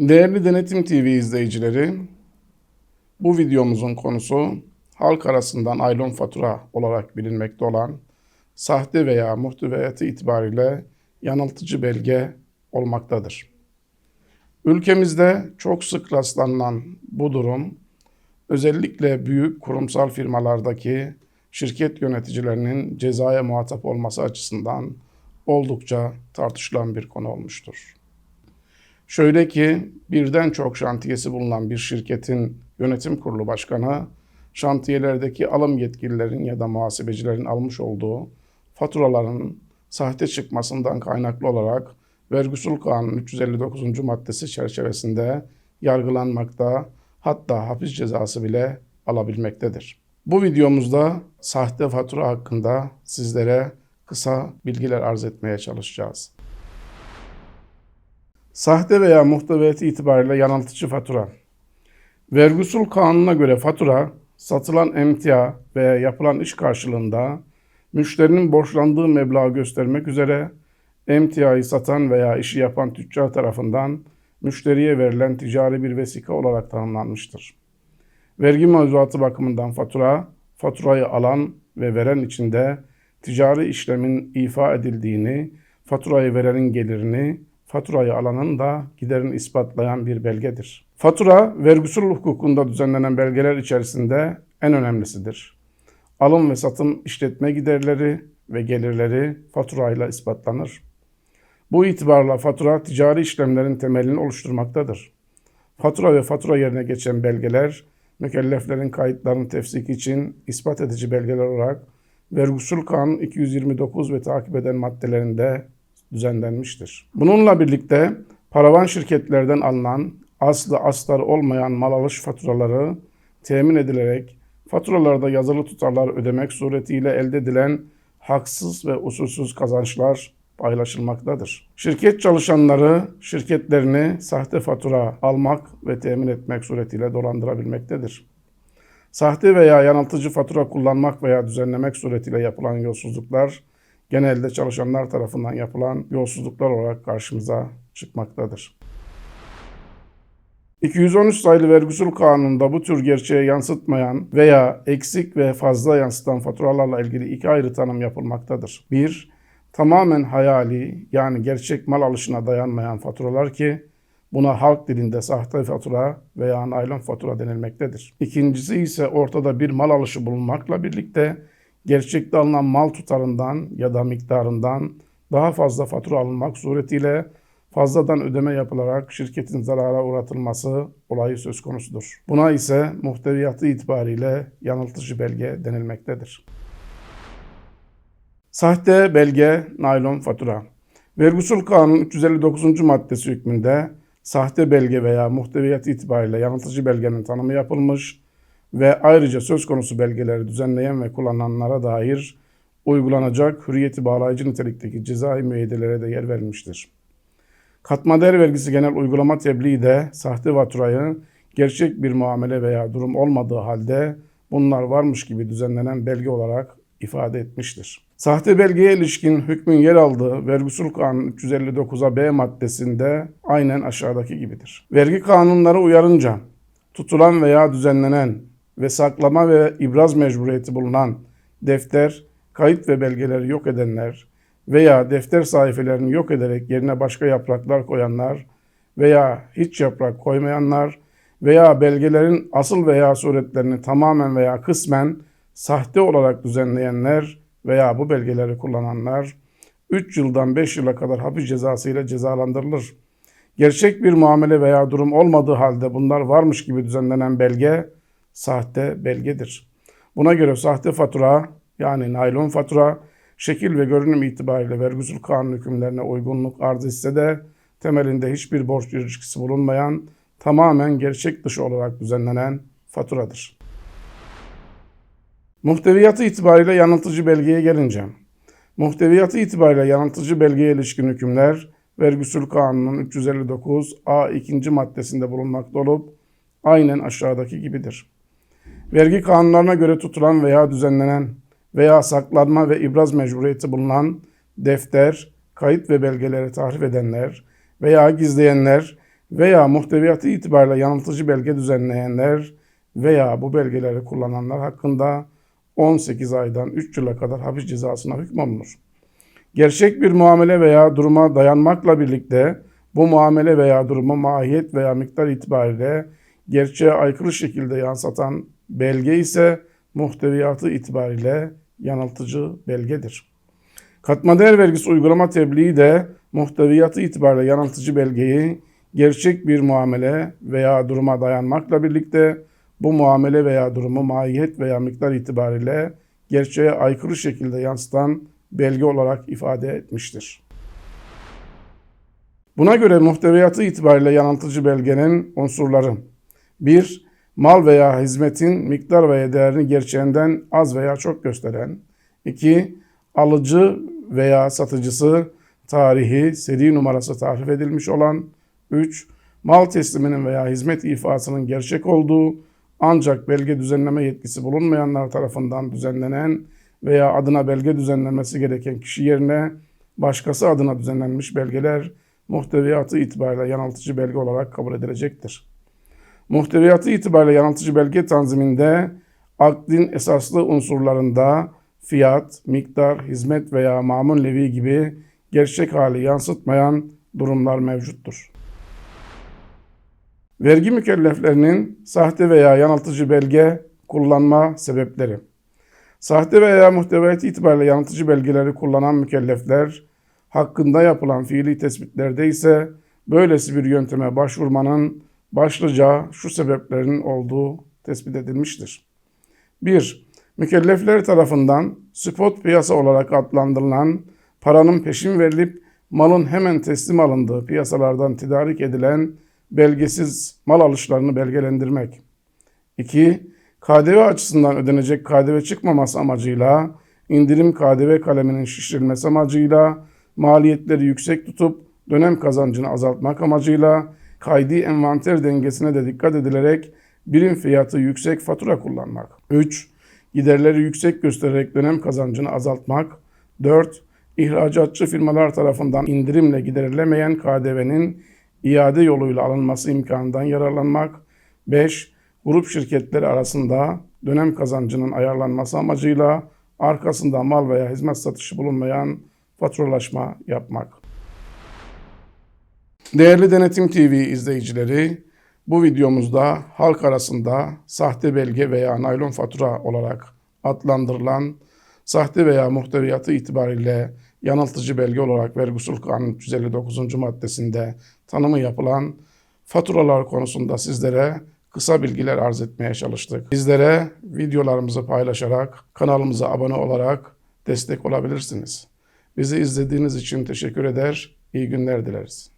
Değerli Denetim TV izleyicileri, bu videomuzun konusu halk arasından aylon fatura olarak bilinmekte olan sahte veya muhteviyatı itibariyle yanıltıcı belge olmaktadır. Ülkemizde çok sık rastlanan bu durum özellikle büyük kurumsal firmalardaki şirket yöneticilerinin cezaya muhatap olması açısından oldukça tartışılan bir konu olmuştur. Şöyle ki birden çok şantiyesi bulunan bir şirketin yönetim kurulu başkanı şantiyelerdeki alım yetkililerin ya da muhasebecilerin almış olduğu faturaların sahte çıkmasından kaynaklı olarak Vergi Usul Kanunu 359. maddesi çerçevesinde yargılanmakta hatta hapis cezası bile alabilmektedir. Bu videomuzda sahte fatura hakkında sizlere kısa bilgiler arz etmeye çalışacağız. Sahte veya muhteviyatı itibariyle yanıltıcı fatura. Vergi kanununa göre fatura, satılan emtia veya yapılan iş karşılığında müşterinin borçlandığı meblağı göstermek üzere emtiayı satan veya işi yapan tüccar tarafından müşteriye verilen ticari bir vesika olarak tanımlanmıştır. Vergi mevzuatı bakımından fatura, faturayı alan ve veren içinde ticari işlemin ifa edildiğini, faturayı verenin gelirini, faturayı alanın da giderini ispatlayan bir belgedir. Fatura, vergi usul hukukunda düzenlenen belgeler içerisinde en önemlisidir. Alım ve satım işletme giderleri ve gelirleri faturayla ispatlanır. Bu itibarla fatura ticari işlemlerin temelini oluşturmaktadır. Fatura ve fatura yerine geçen belgeler, mükelleflerin kayıtlarını tefsik için ispat edici belgeler olarak Vergi Usul Kanunu 229 ve takip eden maddelerinde düzenlenmiştir. Bununla birlikte paravan şirketlerden alınan aslı astarı olmayan mal alış faturaları temin edilerek faturalarda yazılı tutarlar ödemek suretiyle elde edilen haksız ve usulsüz kazançlar paylaşılmaktadır. Şirket çalışanları şirketlerini sahte fatura almak ve temin etmek suretiyle dolandırabilmektedir. Sahte veya yanıltıcı fatura kullanmak veya düzenlemek suretiyle yapılan yolsuzluklar genelde çalışanlar tarafından yapılan yolsuzluklar olarak karşımıza çıkmaktadır. 213 sayılı vergi usul kanununda bu tür gerçeği yansıtmayan veya eksik ve fazla yansıtan faturalarla ilgili iki ayrı tanım yapılmaktadır. 1. Tamamen hayali yani gerçek mal alışına dayanmayan faturalar ki buna halk dilinde sahte fatura veya naylon fatura denilmektedir. İkincisi ise ortada bir mal alışı bulunmakla birlikte gerçekte alınan mal tutarından ya da miktarından daha fazla fatura alınmak suretiyle fazladan ödeme yapılarak şirketin zarara uğratılması olayı söz konusudur. Buna ise muhteviyatı itibariyle yanıltıcı belge denilmektedir. Sahte belge, naylon fatura. Vergi usul kanunun 359. maddesi hükmünde sahte belge veya muhteviyat itibariyle yanıltıcı belgenin tanımı yapılmış ve ayrıca söz konusu belgeleri düzenleyen ve kullananlara dair uygulanacak hürriyeti bağlayıcı nitelikteki cezai müeyyidelere de yer verilmiştir. Katma değer vergisi genel uygulama tebliği de sahte faturayı gerçek bir muamele veya durum olmadığı halde bunlar varmış gibi düzenlenen belge olarak ifade etmiştir. Sahte belgeye ilişkin hükmün yer aldığı Vergi Usul Kanunu 359'a B maddesinde aynen aşağıdaki gibidir. Vergi kanunları uyarınca tutulan veya düzenlenen ve saklama ve ibraz mecburiyeti bulunan defter, kayıt ve belgeleri yok edenler veya defter sayfelerini yok ederek yerine başka yapraklar koyanlar veya hiç yaprak koymayanlar veya belgelerin asıl veya suretlerini tamamen veya kısmen sahte olarak düzenleyenler veya bu belgeleri kullananlar 3 yıldan 5 yıla kadar hapis cezası ile cezalandırılır. Gerçek bir muamele veya durum olmadığı halde bunlar varmış gibi düzenlenen belge sahte belgedir. Buna göre sahte fatura yani naylon fatura şekil ve görünüm itibariyle vergi usul kanun hükümlerine uygunluk arz etse de temelinde hiçbir borç ilişkisi bulunmayan tamamen gerçek dışı olarak düzenlenen faturadır. Muhteviyatı itibariyle yanıltıcı belgeye gelince, muhteviyatı itibariyle yanıltıcı belgeye ilişkin hükümler Vergi Usul Kanunu'nun 359 A 2. maddesinde bulunmakta olup aynen aşağıdaki gibidir. Vergi kanunlarına göre tutulan veya düzenlenen veya saklanma ve ibraz mecburiyeti bulunan defter, kayıt ve belgeleri tahrif edenler veya gizleyenler veya muhteviyatı itibariyle yanıltıcı belge düzenleyenler veya bu belgeleri kullananlar hakkında 18 aydan 3 yıla kadar hapis cezasına hükmolunur. Gerçek bir muamele veya duruma dayanmakla birlikte bu muamele veya durumu mahiyet veya miktar itibariyle gerçeğe aykırı şekilde yansıtan belge ise muhteviyatı itibariyle yanıltıcı belgedir. Katma değer vergisi uygulama tebliği de muhteviyatı itibariyle yanıltıcı belgeyi gerçek bir muamele veya duruma dayanmakla birlikte bu muamele veya durumu mahiyet veya miktar itibariyle gerçeğe aykırı şekilde yansıtan belge olarak ifade etmiştir. Buna göre muhteviyatı itibariyle yanıltıcı belgenin unsurları 1. Mal veya hizmetin miktar veya değerini gerçeğinden az veya çok gösteren 2. Alıcı veya satıcısı tarihi, seri numarası tarif edilmiş olan 3. Mal tesliminin veya hizmet ifasının gerçek olduğu ancak belge düzenleme yetkisi bulunmayanlar tarafından düzenlenen veya adına belge düzenlenmesi gereken kişi yerine başkası adına düzenlenmiş belgeler muhteviyatı itibariyle yanıltıcı belge olarak kabul edilecektir. Muhteviyatı itibariyle yanıltıcı belge tanziminde akdin esaslı unsurlarında fiyat, miktar, hizmet veya mamun levi gibi gerçek hali yansıtmayan durumlar mevcuttur. Vergi mükelleflerinin sahte veya yanıltıcı belge kullanma sebepleri. Sahte veya muhteviyatı itibariyle yanıltıcı belgeleri kullanan mükellefler hakkında yapılan fiili tespitlerde ise böylesi bir yönteme başvurmanın başlıca şu sebeplerin olduğu tespit edilmiştir. 1. Mükellefler tarafından spot piyasa olarak adlandırılan paranın peşin verilip malın hemen teslim alındığı piyasalardan tedarik edilen belgesiz mal alışlarını belgelendirmek. 2. KDV açısından ödenecek KDV çıkmaması amacıyla indirim KDV kaleminin şişirilmesi amacıyla maliyetleri yüksek tutup dönem kazancını azaltmak amacıyla kaydi envanter dengesine de dikkat edilerek birim fiyatı yüksek fatura kullanmak. 3. Giderleri yüksek göstererek dönem kazancını azaltmak. 4. İhracatçı firmalar tarafından indirimle giderilemeyen KDV'nin iade yoluyla alınması imkanından yararlanmak. 5. Grup şirketleri arasında dönem kazancının ayarlanması amacıyla arkasında mal veya hizmet satışı bulunmayan faturalaşma yapmak. Değerli Denetim TV izleyicileri, bu videomuzda halk arasında sahte belge veya naylon fatura olarak adlandırılan sahte veya muhteviyatı itibariyle yanıltıcı belge olarak Vergi Usul Kanunu 359. maddesinde tanımı yapılan faturalar konusunda sizlere kısa bilgiler arz etmeye çalıştık. Bizlere videolarımızı paylaşarak, kanalımıza abone olarak destek olabilirsiniz. Bizi izlediğiniz için teşekkür eder, iyi günler dileriz.